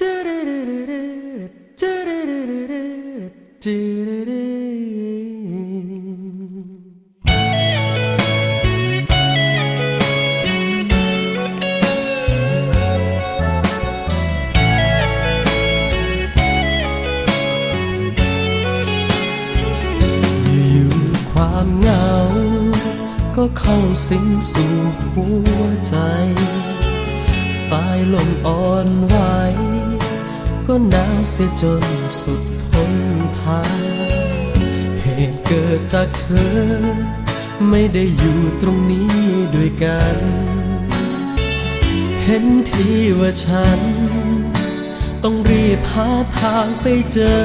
อยู่ๆความเหงา ก็เข้าสิงสู่หัวใจ สายลมอ่อนไหว ก็หนาวเสียจนสุดทนทานเหตุเกิดจากเธอ ไม่ได้อยู่ตรงนี้ด้วยกัน เห็นทีว่าฉัน ต้องรีบหาทางไปเจอ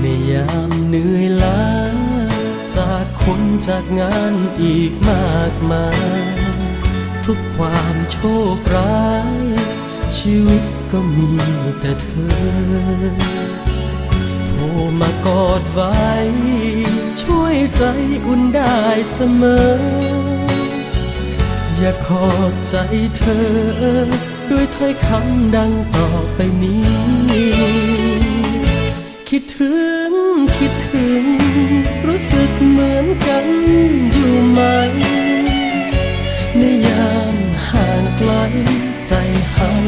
ในยามเหนื่อยล้าจากคนจากงานอีกมากมาย ทุกความโชคร้าย ชีวิตก็มีแต่เธอ โทรมากอดไว้ ช่วยใจอุ่นได้เสมอ อยากขอบใจเธอ ด้วยถ้อยคำดังต่อไปนี้ คิดถึงคิดถึง รู้สึกเหมือน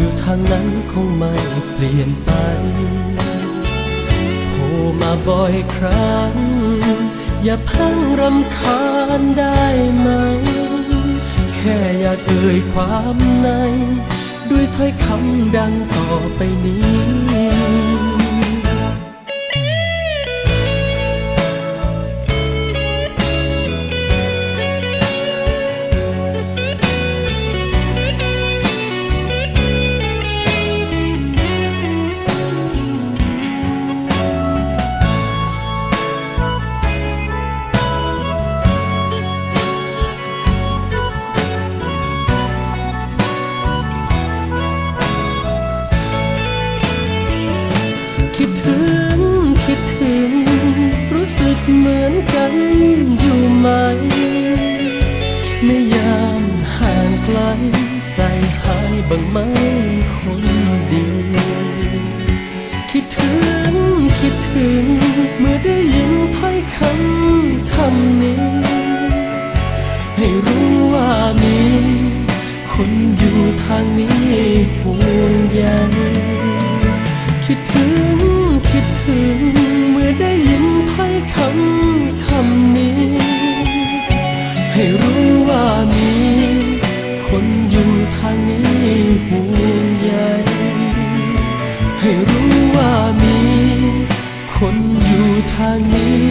อยู่ทางนั้นคงไม่เปลี่ยนไปโทรมาบ่อยครั้ง อย่าพังรำคาญได้ไหม แค่อยากเอ่ยความใน ด้วยถ้อยคำดังต่อไปนี้ เหมือนกันอยู่ไหม ในยามห่างไกล ใจหายบ้างไหมคนดีคิดถึงคิดถึง เมื่อได้ยินถ้อยคำคำนี้ ให้รู้ว่ามี คนอยู่ทางนี้ห่วงใยคิดถึงคิดถึง เมื่อได้ น